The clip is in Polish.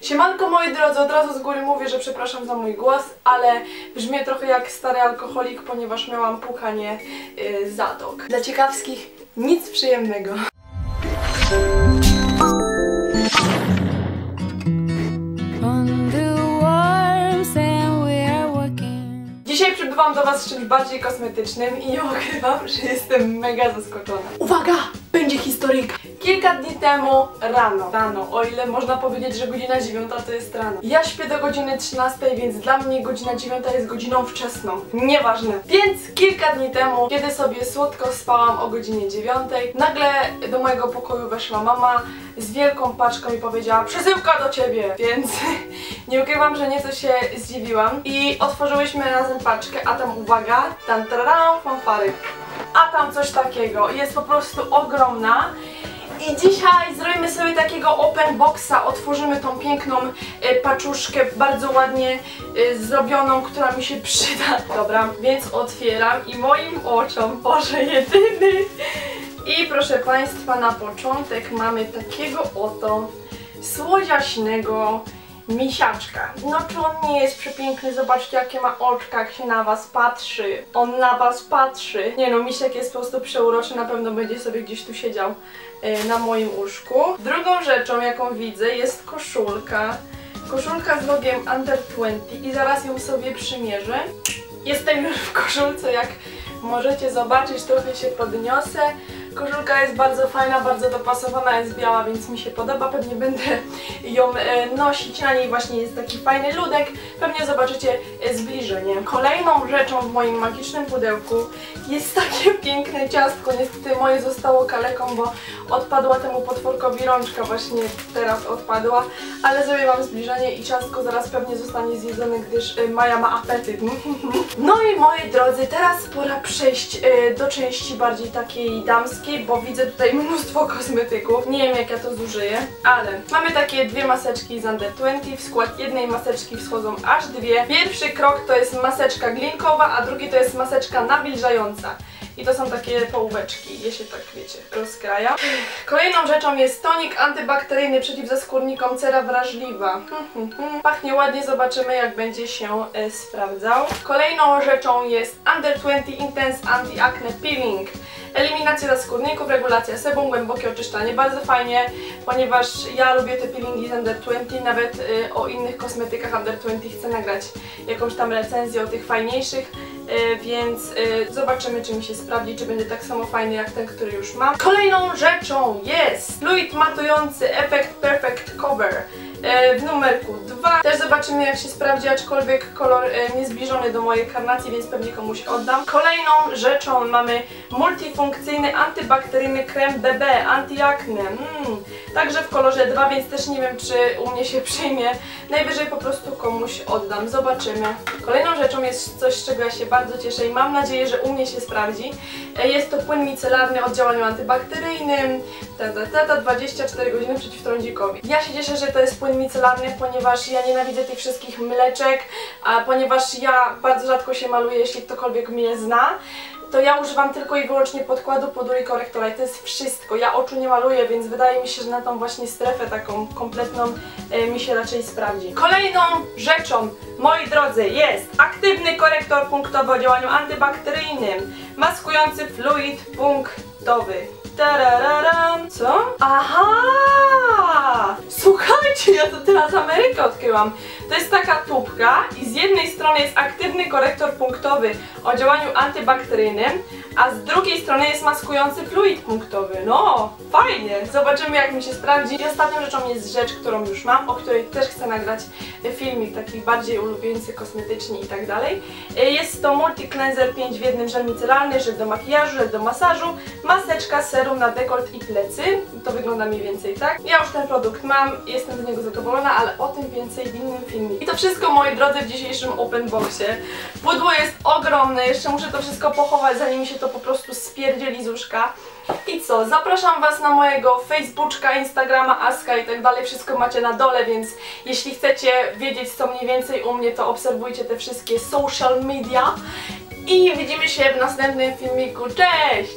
Siemanko moi drodzy, od razu z góry mówię, że przepraszam za mój głos, ale brzmię trochę jak stary alkoholik, ponieważ miałam pukanie yy, zatok. Dla ciekawskich nic przyjemnego. Dzisiaj przybywam do Was z czymś bardziej kosmetycznym i nie ukrywam, że jestem mega zaskoczona. Uwaga! Będzie historyjka. Kilka dni temu rano, rano, o ile można powiedzieć, że godzina 9 to jest rano. Ja śpię do godziny 13, więc dla mnie godzina 9 jest godziną wczesną. Nieważne. Więc kilka dni temu, kiedy sobie słodko spałam o godzinie 9, nagle do mojego pokoju weszła mama z wielką paczką i powiedziała przesyłka do ciebie, więc nie ukrywam, że nieco się zdziwiłam i otworzyłyśmy razem paczkę, a tam uwaga, tam tararam, fanfary, a tam coś takiego, jest po prostu ogromna i dzisiaj zrobimy sobie takiego open boxa, otworzymy tą piękną e, paczuszkę, bardzo ładnie e, zrobioną, która mi się przyda. Dobra, więc otwieram i moim oczom, Boże jedyny. I proszę Państwa, na początek mamy takiego oto słodziaśnego misiaczka. No czy on nie jest przepiękny? Zobaczcie jakie ma oczka, jak się na Was patrzy. On na Was patrzy. Nie no, misiek jest po prostu przeuroczy, na pewno będzie sobie gdzieś tu siedział e, na moim łóżku. Drugą rzeczą, jaką widzę, jest koszulka. Koszulka z logiem Under 20 i zaraz ją sobie przymierzę. Jestem już w koszulce, jak możecie zobaczyć, trochę się podniosę. Koszulka jest bardzo fajna, bardzo dopasowana, jest biała, więc mi się podoba. Pewnie będę ją e, nosić. Na niej właśnie jest taki fajny ludek. Pewnie zobaczycie e, zbliżenie. Kolejną rzeczą w moim magicznym pudełku jest takie piękne ciastko. Niestety moje zostało kaleką, bo odpadła temu potworkowi rączka. Właśnie teraz odpadła. Ale zrobię wam zbliżenie i ciastko zaraz pewnie zostanie zjedzone, gdyż e, Maja ma apetyt. No i moi drodzy, teraz pora przejść e, do części bardziej takiej damskiej, bo widzę tutaj mnóstwo kosmetyków. Nie wiem jak ja to zużyję, ale mamy takie dwie maseczki z Under 20. W skład jednej maseczki wschodzą aż dwie. Pierwszy krok to jest maseczka glinkowa, a drugi to jest maseczka nawilżająca. I to są takie połóweczki, je się tak wiecie, rozkraja. Kolejną rzeczą jest tonik antybakteryjny przeciwzaskórnikom cera wrażliwa. Pachnie ładnie, zobaczymy jak będzie się e, sprawdzał. Kolejną rzeczą jest Under 20 Intense Anti-Acne Peeling. Eliminacja zaskórników, regulacja sebum, głębokie oczyszczanie. Bardzo fajnie, ponieważ ja lubię te peelingi z Under 20, nawet y, o innych kosmetykach Under 20 chcę nagrać jakąś tam recenzję o tych fajniejszych, więc y, zobaczymy czy mi się sprawdzi, czy będzie tak samo fajny jak ten, który już mam. Kolejną rzeczą jest fluid matujący efekt Perfect Cover e, w numerku 2. Też zobaczymy jak się sprawdzi, aczkolwiek kolor e, niezbliżony do mojej karnacji, więc pewnie komuś oddam. Kolejną rzeczą mamy multifunkcyjny antybakteryjny krem BB anti-acne. Mm, także w kolorze 2, więc też nie wiem czy u mnie się przyjmie. Najwyżej po prostu komuś oddam. Zobaczymy. Kolejną rzeczą jest coś, z czego ja się bardzo cieszę i mam nadzieję, że u mnie się sprawdzi. E, Jest to płyn micelarny o działaniu antybakteryjnym. Ta, ta, ta, ta, 24 godziny przeciwtrądzikowi. Ja się cieszę, że to jest płyn micelarny, ponieważ ja nienawidzę tych wszystkich mleczek, a ponieważ ja bardzo rzadko się maluję, jeśli ktokolwiek mnie zna to ja używam tylko i wyłącznie podkładu, podury i korektora i to jest wszystko. Ja oczu nie maluję, więc wydaje mi się, że na tą właśnie strefę taką kompletną e, mi się raczej sprawdzi. Kolejną rzeczą, moi drodzy, jest aktywny korektor punktowy o działaniu antybakteryjnym, maskujący fluid punktowy. Tarararam. Co? Aha! Słuchajcie, ja to teraz Amerykę odkryłam. To jest taka tubka i z jednej strony jest aktywny korektor punktowy o działaniu antybakteryjnym, a z drugiej strony jest maskujący fluid punktowy. No, fajnie. Zobaczymy jak mi się sprawdzi. I ostatnią rzeczą jest rzecz, którą już mam, o której też chcę nagrać filmik, taki bardziej ulubieńcy, kosmetyczny i tak dalej. Jest to Multi Cleanser 5 w jednym żel micelarny, żel do makijażu, żel do masażu, maseczka, serum na dekolt i plecy. To wygląda mniej więcej tak. Ja już ten produkt mam, jestem z niego zadowolona, ale o tym więcej w innym filmie. I to wszystko moi drodzy w dzisiejszym open boxie. Pudło jest ogromne, jeszcze muszę to wszystko pochować, zanim mi się to po prostu spierdzieli z łóżka. I co, zapraszam Was na mojego Facebooka, Instagrama, Aska i tak dalej, wszystko macie na dole, więc jeśli chcecie wiedzieć co mniej więcej u mnie, to obserwujcie te wszystkie social media i widzimy się w następnym filmiku. Cześć!